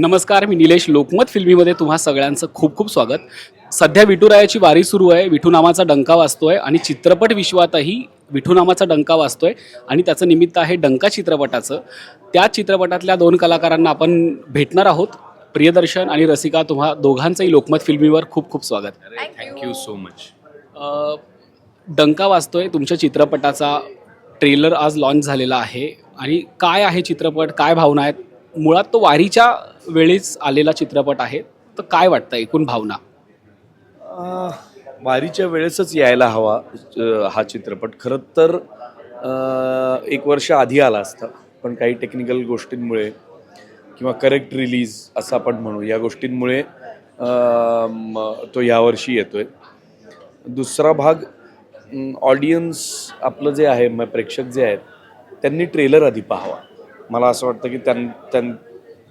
नमस्कार मी निलेश लोकमत. फिल्मीमध्ये तुम्हा सगळ्यांचं खूप खूप स्वागत. सध्या विठुरायाची वारी सुरू आहे. विठू नामाचा डंका वाजतोय आणि चित्रपट विश्वातही विठू नामाचा डंका वाजतोय आणि त्याचं निमित्त आहे डंका चित्रपटाचं. त्या चित्रपटातल्या दोन कलाकारांना आपण भेटणार आहोत. प्रियदर्शन आणि रसिका तुम्हा दोघांचंही लोकमत फिल्मीवर खूप खूप स्वागत. थँक्यू सो मच डंका वाजतोय. तुमच्या चित्रपटाचा ट्रेलर आज लॉन्च झालेला आहे. आणि काय आहे चित्रपट? काय भावना आहेत? मुळात तो वारीच्या वेळीच आलेला चित्रपट आहे. तर काय वाटतं एकूण भावना? अं, वारीच्या वेळेसच यायला हवा अं, हा चित्रपट. खरं तर अं, एक वर्ष आधी आला असता पण काही टेक्निकल गोष्टींमुळे किंवा करेक्ट रिलीज असं आपण म्हणू या गोष्टींमुळे अं, म, तो यावर्षी येतोय. दुसरा भाग ऑडियन्स आपलं जे आहे म प्रेक्षक जे आहेत त्यांनी ट्रेलर आधी पाहावा. मला असं वाटतं की त्यां त्यां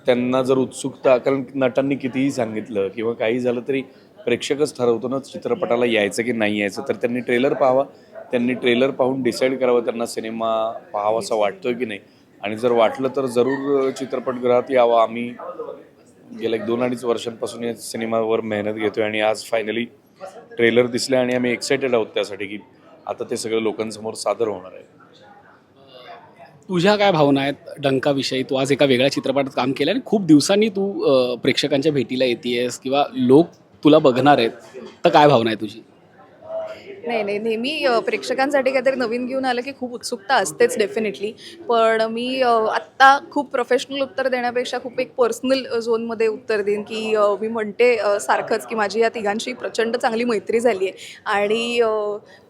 त्यांना जर उत्सुकता कारण नटांनी कितीही सांगितलं किंवा काही झालं तरी प्रेक्षकच ठरवतो ना चित्रपटाला यायचं की नाही यायचं तर त्यांनी ट्रेलर पाहावा. त्यांनी ट्रेलर पाहून डिसाईड करावं त्यांना सिनेमा पाहावासा वाटतोय की नाही. आणि जर वाटलं तर जरूर चित्रपटगृहात यावं. आम्ही गेल्या एक दोन अडीच वर्षांपासून या सिनेमावर मेहनत घेतोय आणि आज फायनली ट्रेलर दिसले आणि आम्ही एक्सायटेड आहोत त्यासाठी की आता ते सगळं लोकांसमोर सादर होणार आहे. तुझ्या काय भावना आहेत डंकाविषयी? तू आज एका वेगळ्या चित्रपटात काम केलं आणि खूप दिवसांनी तू प्रेक्षकांच्या भेटीला येते आहेस किंवा लोक तुला बघणार आहेत. तर काय भावना आहे तुझी? नाही नाही नेहमी प्रेक्षकांसाठी काहीतरी नवीन घेऊन आलं की खूप उत्सुकता असतेच डेफिनेटली पण मी आत्ता खूप प्रोफेशनल उत्तर देण्यापेक्षा खूप एक पर्सनल झोनमध्ये उत्तर देईन की मी म्हणते सारखंच की माझी या तिघांशी प्रचंड चांगली मैत्री झाली आहे आणि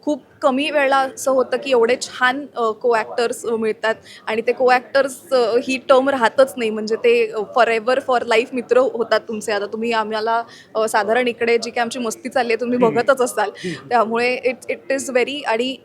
खूप कमी वेळा असं होतं की एवढे छान को ॲक्टर्स मिळतात आणि ते को ॲक्टर्स ही टर्म राहतच नाही. म्हणजे ते फॉर एव्हर फॉर लाईफ मित्र होतात तुमचे. आता तुम्ही आम्हाला साधारण इकडे जी काही आमची मस्ती चालली आहे तुम्ही बघतच असाल. त्यामुळे इट इट इज व्हेरी आणि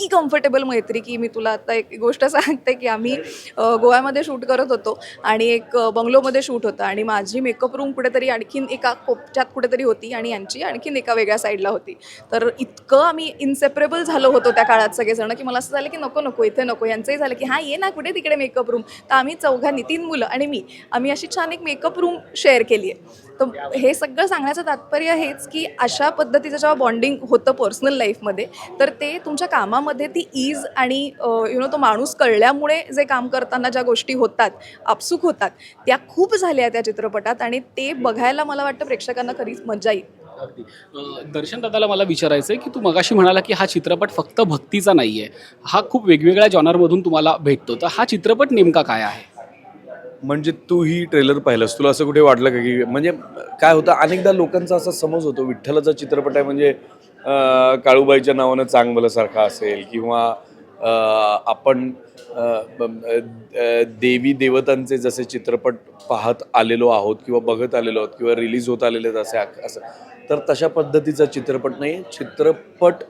इतकी कम्फर्टेबल मैत्री की मी तुला आता एक गोष्ट सांगते की आम्ही गोव्यामध्ये शूट करत होतो आणि एक बंगलोमध्ये शूट होतं आणि माझी मेकअप रूम कुठेतरी आणखीन एका कोपच्यात कुठेतरी होती आणि यांची आणखीन एका वेगळ्या साईडला होती. तर इतकं आम्ही इन्सेपरेबल झालो होतो त्या काळात सगळेजण की मला असं झालं की नको नको इथे नको. यांचंही झालं की हां ये ना कुठे तिकडे मेकअप रूम तर आम्ही चौघांनी तीन मुलं आणि मी आम्ही अशी छान एक मेकअप रूम शेअर केली आहे. तर हे सगळं सांगण्याचं तात्पर्य हेच की अशा पद्धतीचं जेव्हा बॉन्डिंग होतं पर्सनल लाईफमध्ये तर ते तुमच्या कामामध्ये ती ईज आणि यु नो तो माणूस कळल्यामुळे जे काम करताना ज्या गोष्टी होतात आपसूक होतात त्या खूप झाल्या त्या चित्रपटात आणि ते बघायला मला वाटतं प्रेक्षकांना खरीच मजा येईल. दर्शन दादाला मला विचारायचं आहे की तू मगाशी म्हणाला की हा चित्रपट फक्त भक्तीचा नाही आहे हा खूप वेगवेगळ्या जॉनरमधून तुम्हाला भेटतो. तर हा चित्रपट नेमका काय आहे? म्हणजे तू ही ट्रेलर पाहिलंस. तुला असं कुठे वाटलं का की म्हणजे काय होतं अनेकदा लोकांचा असा समज होतो विठ्ठलाचा चित्रपट आहे म्हणजे काळूबाईच्या नावानं चांगभलसारखा असेल किंवा आपण देवी देवतांचे जसे चित्रपट पाहत आलेलो आहोत किंवा बघत आलेलो आहोत किंवा रिलीज होत आलेले आहेत असे असं तर तशा पद्धतीचा चित्रपट नाही. चित्रपट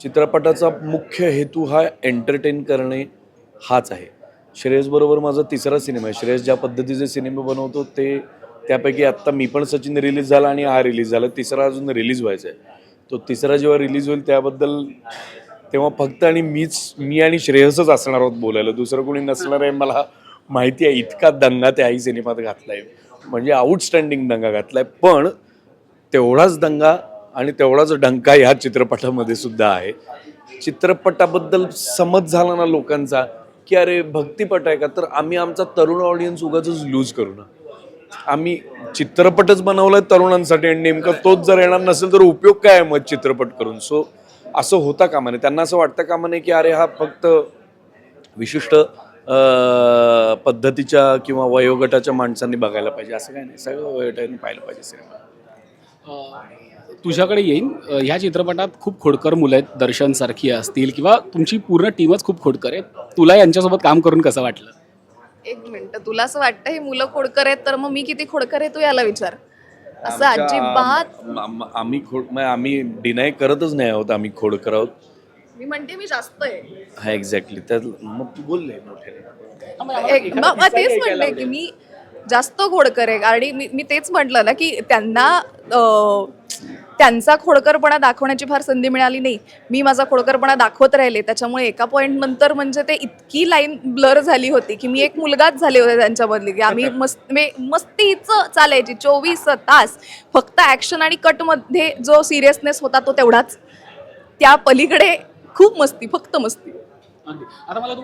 चित्रपटाचा मुख्य हेतू हा एंटरटेन करणे हाच आहे. श्रेयसबरोबर माझा तिसरा सिनेमा आहे. श्रेयस ज्या पद्धतीचे सिनेमे बनवतो ते त्यापैकी आत्ता मी पण सचिन रिलीज झाला आणि हा रिलीज झाला. तिसरा अजून रिलीज व्हायचा आहे. तो तिसरा जेव्हा रिलीज होईल त्याबद्दल तेव्हा फक्त आणि मीच मी आणि श्रेयसच असणार आहोत बोलायला. दुसरं कोणी नसणार आहे मला माहिती आहे इतका दंगा त्या आई सिनेमात घातलाय. म्हणजे आउटस्टँडिंग दंगा घातलाय पण तेवढाच दंगा आणि तेवढाच डंका ह्या चित्रपटामध्ये सुद्धा आहे. चित्रपटाबद्दल समज झाला ना लोकांचा की अरे भक्तिपट आहे का? तर आम्ही आमचा तरुण ऑडियन्स उगाच लूज करू ना. आम्ही चित्रपटच बनवलाय तरुणांसाठी आणि नेमका तोच जर येणार नसेल तर उपयोग काय आहे मग चित्रपट करून? सो असं होता कामा नये. त्यांना असं वाटतं कामा नये की अरे हा फक्त विशिष्ट पद्धतीच्या किंवा वयोगटाच्या माणसांनी बघायला पाहिजे. असं काय नाही. सगळं वयोगटाने पाहिलं पाहिजे सिनेमा. तुझ्याकडे येईन. ह्या चित्रपटात खूप खोडकर मुलं आहेत. दर्शनसारखी असतील किंवा तुमची पूर्ण टीमच खूप खोडकर आहे तुला यांच्यासोबत काम करून कसं वाटलं? एक मिनटं तुला असं वाटतं हे मुलं खोडकर आहेत तर मग मी किती खोडकर आहे तू याला विचार. असं आमच्या- अजिबात आम- आम- आम्ही खोड म्हणजे आम्ही डिनाय करतच नाही आहोत आम्ही खोडकर आहोत. मी म्हणते मी जास्त आहे. हा एक्झॅक्टली त्या मग तू बोलले मोठ्याने एक- मग मग तेच म्हणते की मी जास्त खोडकर आहे. आणि मी मी तेच म्हटलं ना की त्यांना अं, त्यांचा खोडकरपणा दाखवण्याची फार संधी मिळाली नाही. मी माझा खोडकरपणा दाखवत राहिले. त्याच्यामुळे एका पॉईंट नंतर म्हणजे ते इतकी लाईन ब्लर झाली होती की मी एक मुलगाच झाले होते त्यांच्यामधली. की आम्ही मस्त मे- मस्तीच चालायची चोवीस तास. फक्त ॲक्शन आणि कटमध्ये जो सिरियसनेस होता तो तेवढाच. त्या पलीकडे खूप मस्ती फक्त मस्ती. आता मला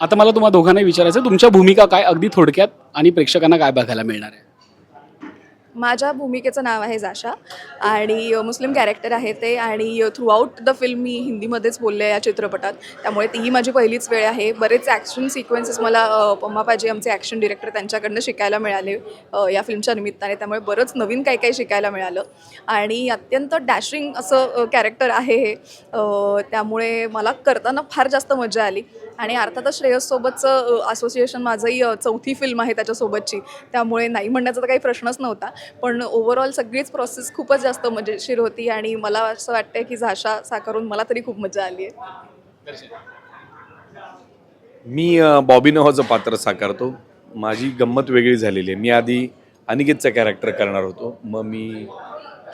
आता मला तुम्हाला दोघांनाही विचारायचं तुमच्या भूमिका काय? अगदी थोडक्यात आणि प्रेक्षकांना काय बघायला मिळणार आहे? माझ्या भूमिकेचं नाव आहे जाशा आणि मुस्लिम कॅरेक्टर आहे ते आणि थ्रूआऊट द फिल्म मी हिंदीमध्येच बोलले या चित्रपटात. त्यामुळे तीही माझी पहिलीच वेळ आहे. बरेच ॲक्शन सिक्वेन्सेस मला अ, पम्मा आमचे ॲक्शन डिरेक्टर त्यांच्याकडनं शिकायला मिळाले या फिल्मच्या निमित्ताने. त्यामुळे बरंच नवीन काही काही शिकायला मिळालं. आणि अत्यंत डॅशिंग असं कॅरेक्टर आहे हे. त्यामुळे मला करताना फार जास्त मजा आली. आणि अर्थातच श्रेयससोबतचं असोसिएशन माझंही चौथी फिल्म आहे त्याच्यासोबतची. त्यामुळे नाही म्हणण्याचा तर काही प्रश्नच नव्हता. पण ओव्हरऑल सगळीच प्रोसेस खूपच जास्त मजेशीर होती आणि मला असं वाटतं की झाशा साकारून मला तरी खूप मजा आली आहे. मी अ, बॉबी पात्र साकारतो. माझी गंमत वेगळी झालेली आहे. मी आधी अनिकेतचं कॅरेक्टर करणार होतो. मग मी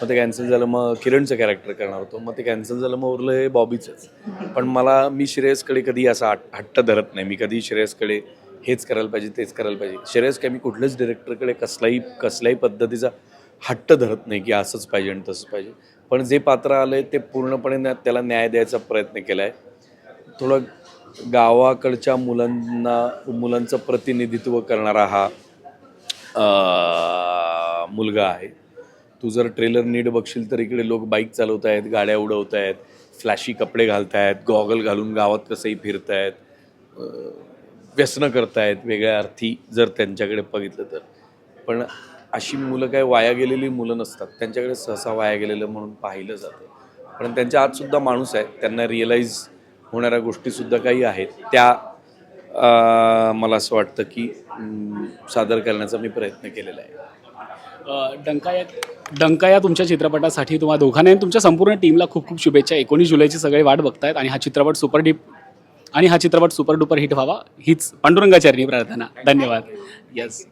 मग ते कॅन्सल झालं मग किरणचं कॅरेक्टर करणार होतो. मग ते कॅन्सल झालं मग उरलं हे बॉबीचंच. पण मला मी श्रेयसकडे कधी असा हट- हट्ट धरत नाही. मी कधी श्रेयसकडे हेच करायला पाहिजे तेच करायला पाहिजे. श्रेयस काय मी कुठल्याच डिरेक्टरकडे कसलाही कसल्याही पद्धतीचा हट्ट धरत नाही की असंच पाहिजे आणि तसंच पाहिजे. पण जे पात्र आलं आहे ते पूर्णपणे त्याला न्याय द्यायचा प्रयत्न केला आहे थोडं गावाकडच्या मुलांना मुलांचं प्रतिनिधित्व करणारा हा मुलगा आहे. तू जर ट्रेलर नीट बघशील तर इकडे लोक बाईक चालवत आहेत गाड्या उडवत आहेत फ्लॅशी कपडे घालतायत गॉगल घालून गावात कसंही फिरतायत आहेत व्यसनं करतायत वेगळ्या अर्थी जर त्यांच्याकडे बघितलं तर. पण अशी मुलं काय वाया गेलेली मुलं नसतात. त्यांच्याकडे सहसा वाया गेलेलं म्हणून पाहिलं जातं. पण त्यांच्या आतसुद्धा माणूस आहे. त्यांना रिअलाईज होणाऱ्या गोष्टीसुद्धा काही आहेत. त्या मला असं वाटतं की सादर करण्याचा मी प्रयत्न केलेला आहे. डंका या डंका या तुमच्या चित्रपटासाठी तुम्हाला दोघांना आणि तुमच्या संपूर्ण टीमला खूप खूप शुभेच्छा. एकोणीस जुलैची सगळे वाट बघतायत आणि हा चित्रपट सुपर डीप आणि हा चित्रपट सुपर डुपर हिट व्हावा हीच पांडुरंगाचरणी प्रार्थना. धन्यवाद. येस